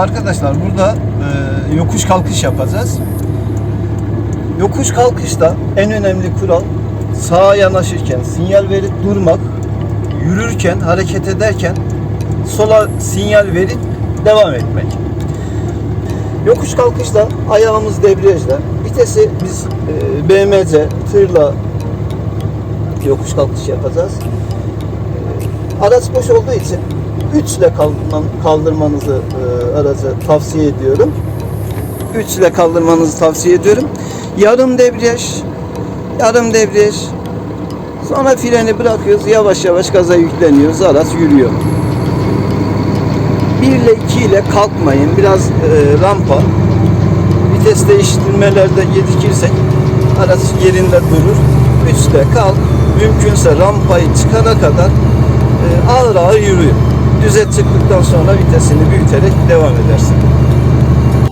arkadaşlar burada e, yokuş kalkış yapacağız. Yokuş kalkışta en önemli kural sağa yanaşırken sinyal verip durmak, yürürken, hareket ederken sola sinyal verip devam etmek. Yokuş kalkışta ayağımız debriyajda, vitesi biz e, BMC tırla yokuş kalkış yapacağız. E, Araç boş olduğu için 3 ile kaldırman- kaldırmanızı e, aracı tavsiye ediyorum. 3 ile kaldırmanızı tavsiye ediyorum. Yarım debriyaj, yarım debriyaj. Sonra freni bırakıyoruz. Yavaş yavaş gaza yükleniyoruz. Araç yürüyor. 1 ile 2 ile kalkmayın. Biraz e, rampa. Vites değiştirmelerde gecikirsek araç yerinde durur. 3 ile kalk. Mümkünse rampayı çıkana kadar e, ağır ağır yürüyor. Düze çıktıktan sonra vitesini büyüterek devam edersin.